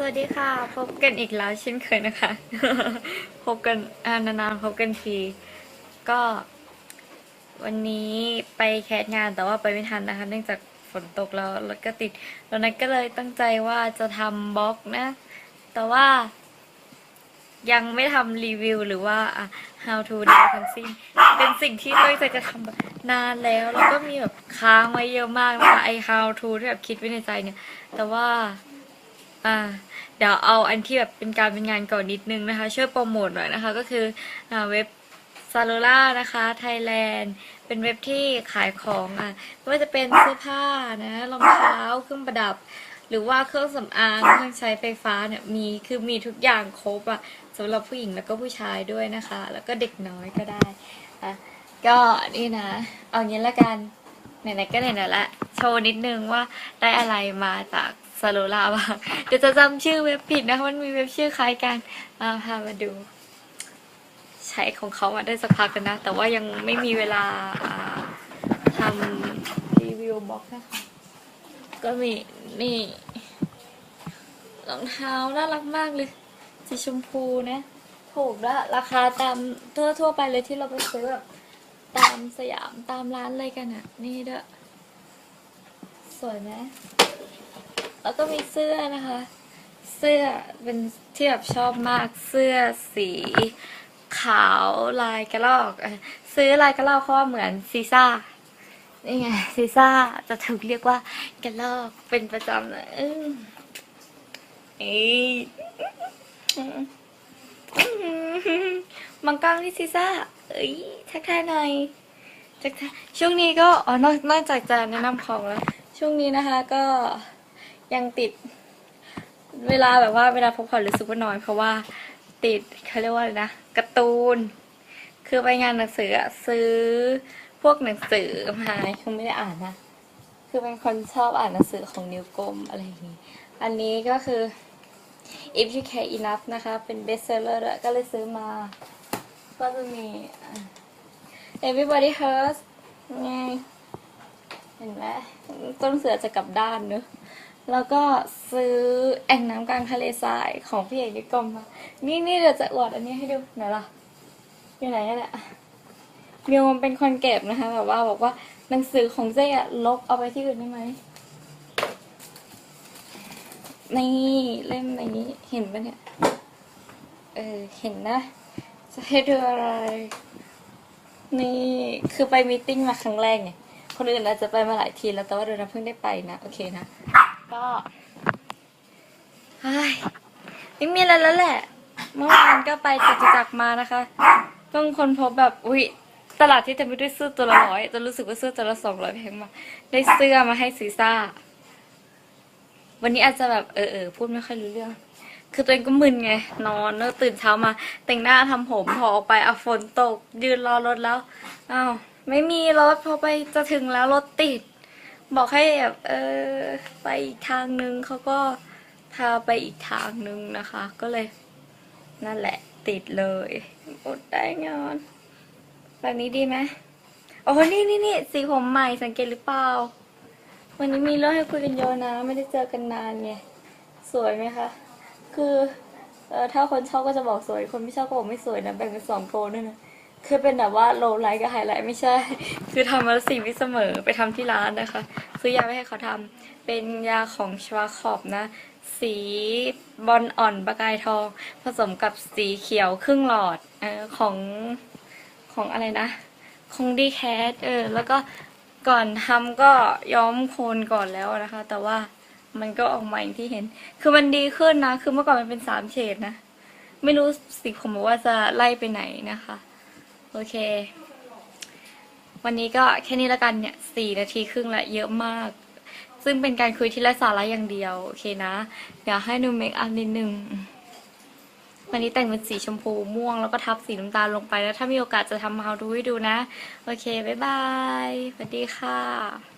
สวัสดีค่ะ พบกันอีกแล้วเช่นเคยนะคะ พบกันนานๆพบกันที ก็ วันนี้ไปแคสงานแต่ว่าไปไม่ทันนะคะ เนื่องจากฝนตกแล้วรถก็ติดแล้วนั้นก็เลยตั้งใจว่าจะทำบล็อกนะ แต่ว่า ยังไม่ทำรีวิวหรือว่า how to ใดทั้งสิ้นเป็นสิ่งที่ตั้งใจจะทำนานแล้ว แล้วก็มีแบบค้างไว้เยอะมากนะคะไอ how to ที่แบบคิดไว้ในใจเนี่ย แต่ว่า อ่าเดี๋ยวเอาอันที่แบบเป็นการเป็นงานก่อนนิดนึงนะคะ ช่วยโปรโมทหน่อยนะคะ ก็คืออเว็บซา l ูล่านะคะไทยแลนด์เป็นเว็บที่ขายของอะไม่ว่าจะเป็นเสื้อผ้านะรองเท้าเครื่องประดับ หรือว่าเครื่องสำอางเครื่องใช้ไฟฟ้าเนี่ยมีคือมีทุกอย่างครบอะสำหรับผู้หญิงแล้วก็ผู้ชายด้วยนะคะ แล้วก็เด็กน้อยก็ได้อะก็นี่นะ เอางี้ละกัน ไหนๆก็ไหนๆละโชว์นิดนึงว่าได้อะไรมาจากซา l ูลาบ้างเดี๋ยวจะจำชื่อเว็บผิดนะมันมีเว็บชื่อคล้ายกันมาพามาดู ใช้ของเขามาได้สักพักกันนะ แต่ว่ายังไม่มีเวลาทำรีวิวบล็อกนะคะ ก็มีนี่รองเท้าน่ารักมากเลยสีชมพูนะ ถูกแล้วราคาตามทั่วทั่วๆไปเลยที่เราไปซื้อแบบ ตามสยามตามร้านอะไรกันอะ่ะนี่เด้วยสวยไหมแล้วก็มีเสื้อนะคะ เสื้อเป็นที่แบบชอบมากเสื้อสีขาวลายกระลอก ซื้อลายกระลอกเพราะว่าเหมือนซีซ่านี่ไงซีซ่าจะถูกเรียกว่ากระลอกเป็นประจำเลยอื้อเอ้ยมังกรที่ซีซ่า เอ้ยทักทายหน่อยทักช่วงนี้ก็อ๋อนอกนอกจากจะแนะนำของแล้ว ช่วงนี้นะคะก็ยังติด เวลาแบบว่าเวลาพักผ่อนรู้สึกว่าน้อยเพราะว่าติดเขาเรียกว่าอะไรนะการ์ตูน คือไปงานหนังสืออะซื้อพวกหนังสือมาคงไม่ได้อ่านนะคือเป็นคนชอบอ่านหนังสือของนิวกลมอะไรอย่างนี้ อันนี้ก็คือ if you care enough นะคะ เป็น best seller ด้วก็เลยซื้อมา ก็จะมี everybody hurts ไงเห็นไหมต้นเสือจะกลับด้านเนอะแล้วก็ซื้อแอ่งน้ำกลางทะเลทรายของพี่เอกนิกรมมา นี่นี่เดี๋ยวจะอวดอันนี้ให้ดูไหนล่ะ อยู่ไหนเนี่ยมิวมันเป็นคนเก็บนะคะแบบว่าบอกว่าหนังสือของเจ๊อะลบเอาไปที่อื่นได้ไหมนี่เล่มนี้เห็นปะเนี่ย เออ เห็นนะ จะให้ดูอะไร นี่คือไปมีติ้งมาครั้งแรกไงคนอื่นอาจจะไปมาหลายทีแล้วแต่ว่าเดยวนะเพิ่งได้ไปนะ โอเคนะ ก็เฮ้ไม่มีอะไรแล้วแหละ เมื่อวานก็ไปจตุจักรมานะคะเพิ่งคนพบแบบอุ๊ยตลาดที่เต็มไปด้วยเสื้อตัวละร้อยจะรู้สึกว่าเสื้อตัวละสองร้อยแพงมากได้เสื้อมาให้ซีซ่า วันนี้อาจจะแบบเออเออพูดไม่ค่อยรู้เรื่อง คือตัวเองก็มึนไง นอนแล้วตื่นเช้ามา แต่งหน้าทำผมพอออกไปอะฝนตก ยืนรอรถแล้วอ้าวไม่มีรถพอไปจะถึงแล้วรถติด บอกให้แบบเออไปอีกทางนึงเขาก็พาไปอีกทางนึงนะคะ ก็เลยนั่นแหละติดเลยอดได้งอนแบบนี้ดีไหมโอ้โหนี่นี่นี่สีผมใหม่สังเกตหรือเปล่า วันนี้มีเรื่องให้คุยกันเยอะนะ ไม่ได้เจอกันนานไง สวยไหมคะ คือเออถ้าคนชอบก็จะบอกสวย คนไม่ชอบก็บอกไม่สวยนะแบ่งเป็นสองโทนด้วยนะคือเป็นแบบว่าโลไลท์กับไฮไลท์ไม่ใช่ คือทำมาสีไม่เสมอไปทำที่ร้านนะคะ ซื้อยาไปให้เขาทำเป็นยาของชวาขอบนะ สีบอลอ่อนประกายทอง ผสมกับสีเขียวครึ่งหลอดเออของของอะไรนะ ของดีแคสเออแล้วก็ก่อนทำก็ย้อมโคนก่อนแล้วนะคะ แต่ว่า มันก็ออกมาอย่างที่เห็น คือมันดีขึ้นนะ คือเมื่อก่อนมันเป็นสามเฉดนะ ไม่รู้สีผมบอกว่าจะไล่ไปไหนนะคะ โอเค วันนี้ก็แค่นี้ละกันเนี่ยสี่นาทีครึ่งละเยอะมาก ซึ่งเป็นการคุยที่ไร้สาระอย่างเดียว โอเคนะ เดี๋ยวให้ดูเมคอัพนิดนึงวันนี้แต่งเป็นสีชมพูม่วงแล้วก็ทับสีน้ำตาลลงไปแล้วถ้ามีโอกาสจะทำ how to ให้ดูนะ โอเค บ๊ายบายสวัสดีค่ะ